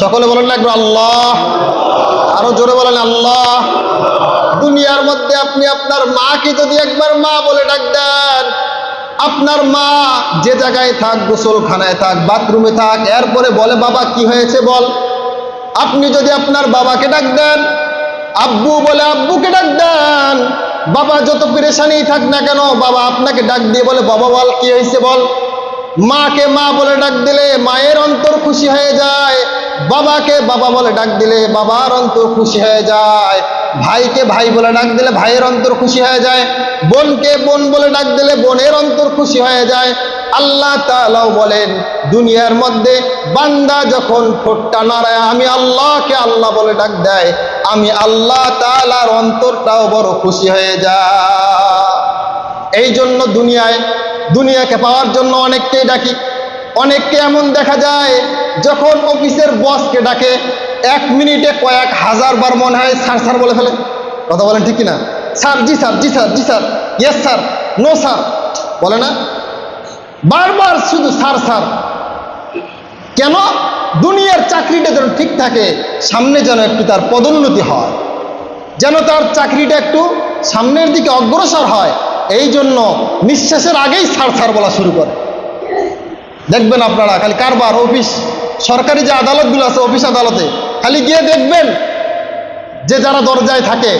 সকলে বলেন না আল্লাহ। আরও জোরে বলেন আল্লাহ। দুনিয়ার মধ্যে আপনি আপনার মাকে যদি একবার মা বলে ডাক দেন, আপনার মা যে জায়গায় থাক, গোসলখানায় থাক, বাথরুমে থাক, এরপরে বলে, বাবা, কি হয়েছে বল? আপনি যদি আপনার বাবাকে ডাক দেন, আব্বু বলে, আব্বুকে ডাক দেন। বাবা যত পেরেশানি থাক না কেন, বাবা আপনাকে ডাক দিয়ে বলে, বাবা, বল, কি হয়েছে বল? মাকে মা বলে ডাক দিলে মায়ের অন্তর খুশি হয়ে যায়। বাবাকে বাবা বলে ডাক দিলে বাবার অন্তর খুশি হয়ে যায়। ভাইকে ভাই বলে ডাক দিলে ভাইয়ের অন্তর খুশি হয়ে যায়। বোনকে বোন বলে ডাক দিলে বোনের অন্তর খুশি হয়ে যায়। আল্লাহ তাআলাও বলেন, দুনিয়ার মধ্যে বান্দা যখন ঠোঁটটা নাড়ায়, আমি আল্লাহকে আল্লাহ বলে ডাক দেয়, আমি আল্লাহ তাআলার অন্তরটাও বড় খুশি হয়ে যায়। এই জন্য দুনিয়ায়, দুনিয়াকে পাওয়ার জন্য অনেককেই ডাকি। অনেককে এমন দেখা যায় যখন অফিসের বসকে ডাকে, এক মিনিটে কয়েক হাজার বার মনে হয় স্যার স্যার বলে ফেলে। কথা বলেন ঠিক কিনা? স্যার, জি স্যার জি স্যার জি sir. Yes sir no sir বলে না? বারবার শুধু স্যার স্যার। কেন? দুনিয়ার চাকরিটা যেন ঠিক থাকে, সামনে যেন একটু তার পদোন্নতি হয়। যেন তার চাকরিটা একটু সামনের দিকে অগ্রসর হয়, এই জন্য নিঃশ্বাসের আগেই সার সার বলা শুরু করে। দেখবেন আপনারা, খালি কারবার, অফিস। সরকারি যে আদালতগুলো আছে, অফিস আদালতে, খালি গিয়ে দেখবেন যে যারা দরজায় থাকে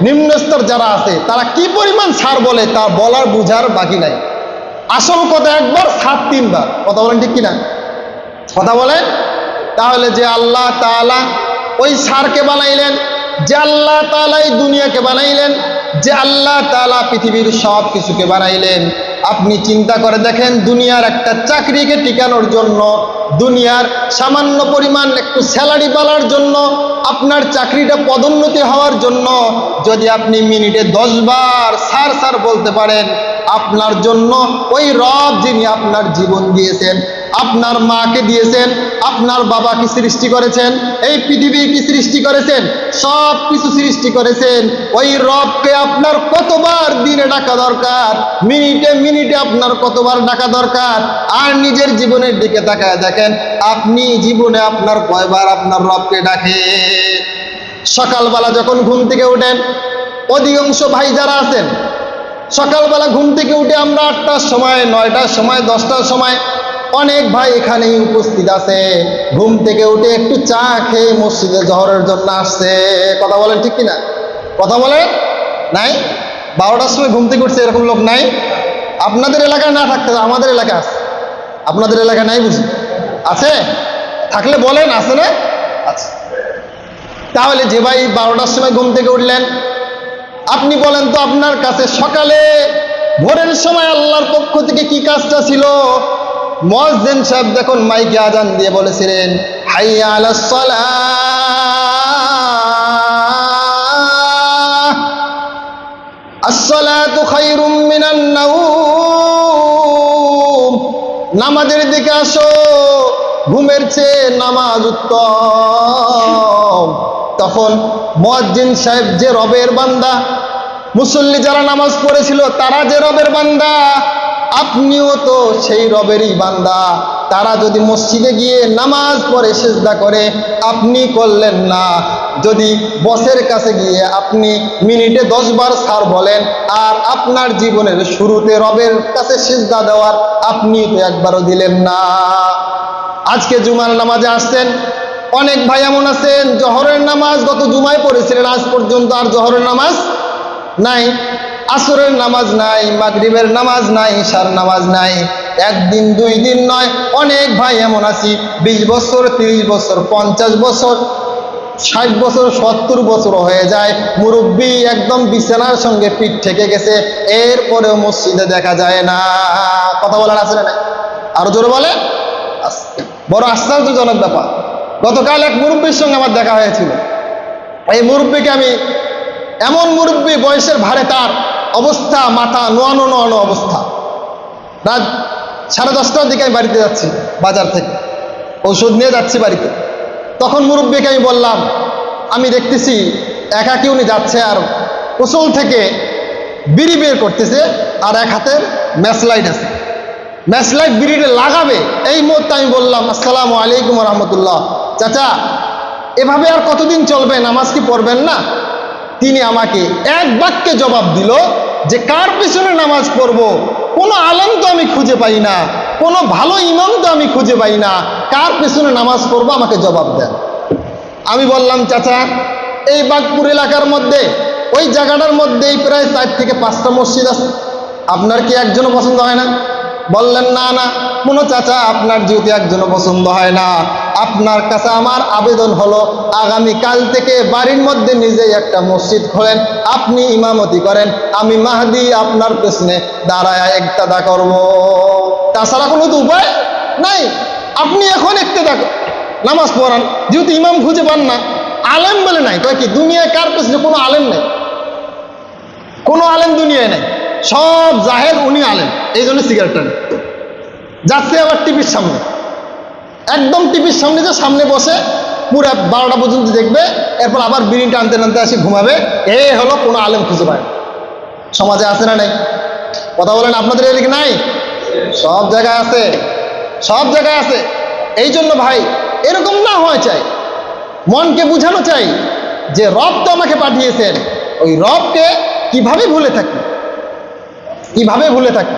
নিম্ন স্তর যারা আছে, তারা কি পরিমাণ ছাড় বলে তা বলার বুঝার বাকি নাই। আসল কথা একবার সাত তিনবার। কথা বলেন ঠিক কিনা? কথা বলেন? তাহলে যে আল্লাহ তাআলা ওই সারকে বানাইলেন, যে আল্লাহ তাআলা এই দুনিয়াকে বানাইলেন, যে আল্লাহ তালা পৃথিবীর সব কিছুকে বানাইলেন আপনি চিন্তা করে দেখেন দুনিয়ার একটা চাকরিকে টিকানোর জন্য, দুনিয়ার সামান্য পরিমাণ একটু স্যালারি পালার জন্য, আপনার চাকরিটা পদোন্নতি হওয়ার জন্য, যদি আপনি মিনিটে দশবার সার সার বলতে পারেন, আপনার জন্য ওই রব যিনি আপনার জীবন দিয়েছেন আপনার মাকে দিয়েছেন, আপনার বাবাকে সৃষ্টি করেছেন, এই পৃথিবী কি সৃষ্টি করেছেন? সব কিছু সৃষ্টি করেছেন। ওই রবকে আপনার কতবার দিনে ডাকা দরকার, মিনিটে মিনিটে আপনার কতবার ডাকা দরকার, আর নিজের জীবনের দিকে তাকায় দেখেন, আপনি জীবনে আপনার কয়বার আপনার রবকে ডাকে? সকালবেলা যখন ঘুম থেকে ওঠেন, অধিকাংশ ভাই যারা আছেন, সকালবেলা ঘুম থেকে উঠে আমরা আটটার সময়, নয়টার সময়, দশটার সময় অনেক ভাই এখানেই উপস্থিত আছে। ঘুম থেকে উঠে একটু চা খেয়ে মসজিদে জহরের জন্য আসছে। কথা বলেন ঠিক কিনা? কথা বলেন? নাই? বারোটার সময় ঘুম থেকে উঠছে এরকম লোক নাই? আপনাদের এলাকায় না থাকতে আমাদের এলাকায় আছে। আপনাদের এলাকায় নাই বুঝি? আছে? থাকলে বলেন, আছে না? আচ্ছা। তাহলে যে ভাই বারোটার সময় ঘুম থেকে উঠলেন, আপনি বলেন তো আপনার কাছে সকালে ভোরের সময় আল্লাহর পক্ষ থেকে কি কাজটা ছিল? মসজিদ সাহেব দেখুন মাইকে আজান দিয়ে বলেছিলেন, হাইয়া আলাস সালাহ। আসসালাতু খায়রুম মিনান নাউম। নামাজের দিকে আসো, ঘুমের চেয়ে নামাজ উত্তম। তখন মুয়াজ্জিন সাহেব যে রবের বান্দা, মুসল্লি যারা নামাজ পড়েছিল তারা যে রবের বান্দা আপনিও তো সেই রবেরই বান্দা। তারা যদি মসজিদে গিয়ে নামাজ পড়ে, সেজদা করে, আপনি করলেন না। যদি বসের কাছে গিয়ে আপনি মিনিটে দশ বার সার বলেন, আর আপনার জীবনের শুরুতে রবের কাছে সেজদা দেওয়ার আপনি তো একবারও দিলেন না। আজকে জুমার নামাজে আসছেন। অনেক ভাই এমন আছেন, জহরের নামাজ গত জুমায় পড়েছিলেন, আজ পর্যন্ত আর জহরের নামাজ নাই। আসরের নামাজ নাই, মাগরিবের নামাজ নাই, ঈশার নামাজ নাই। একদিন, দুই দিন নয়, অনেক ভাই এমন আছি, বিশ বছর, তিরিশ বছর, পঞ্চাশ বছর, ষাট বছর, সত্তর বছর হয়ে যায়। মুরব্বী একদম বিছানার সঙ্গে পিঠ ঠেকে গেছে, এরপরেও মসজিদে দেখা যায় না। কথা বলার আছে না আরও জোরে বলে বড় আশ্চর্যজনক ব্যাপার। গতকাল এক মুরব্বীর সঙ্গে আমার দেখা হয়েছিল। এই মুরব্বীকে আমি এমন মুরব্বী বয়সের ভারে তার অবস্থা মাথা নোয়ানো নোয়ানো অবস্থা। রাত সাড়ে দশটার দিকে আমি বাড়িতে যাচ্ছি, বাজার থেকে। ওষুধ নিয়ে যাচ্ছি বাড়িতে। তখন মুরব্বীকে আমি বললাম, আমি দেখতেছি একাকি উনি যাচ্ছে আর উসুল থেকে বিড়ি বের করতেছে আর এক হাতের ম্যাচলাইট আছে। ম্যাচলাইট বিড়িটা লাগাবে, এই মুহূর্তে আমি বললাম, আসসালামু আলাইকুম রহমতুল্লাহ। চাচা, এভাবে আর কতদিন চলবে? নামাজ কি পড়বেন না? তিনি আমাকে এক বাক্যে জবাব দিল যে কার পিছনে নামাজ পড়ব? কোনো আলেম তো আমি খুঁজে পাই না। কোনো ভালো ইমাম তো আমি খুঁজে পাই না। কার পিছনে নামাজ পড়ব? আমাকে জবাব দেন। আমি বললাম, চাচা, এই বাঘপুর এলাকার মধ্যে, ওই জায়গাটার মধ্যেই প্রায় চার থেকে পাঁচটা মসজিদ আছে। আপনার কি একজনও পছন্দ হয় না? বললেন, না না কোনো চাচা, আপনার যেহেতু একজনও পছন্দ হয় না, আপনার কাছে আমার আবেদন হলো আগামী কাল থেকে বাড়ির মধ্যে নিজেই একটা মসজিদ খোলেন, আপনি ইমামতি করেন, আমি মাহাদি আপনার পেছনে দাঁড়ায় একতাদা করব। তাছাড়া কোনো তো উপায় নাই, আপনি এখন একতাদা নামাজ পড়ান, যেহেতু ইমাম খুঁজে পান না, আলেম বলে নাই, কয় কি, দুনিয়ায় কার পেছনে কোনো আলেম নেই? কোনো আলেম দুনিয়ায় নেই। সব জাহের উনি আলেম। এই জন্য সিগারেট নেই যাচ্ছে আবার টিভির সামনে। একদম টিভির সামনে যে সামনে বসে, পুরো বারোটা পর্যন্ত দেখবে, এরপর আবার বিড়ি টানতে টানতে আসে ঘুমাবে। এ হলো কোনো আলেম খুঁজে পায় সমাজে আছে না নাই? কথা বলেন, আপনাদের এদিকে নাই? সব জায়গায় আছে। সব জায়গায় আছে। এই জন্য ভাই, এরকম না হওয়া চাই। মনকে বুঝানো চাই যে রব তো আমাকে পাঠিয়েছেন। ওই রবকে কীভাবে ভুলে থাকি? কীভাবে ভুলে থাকি?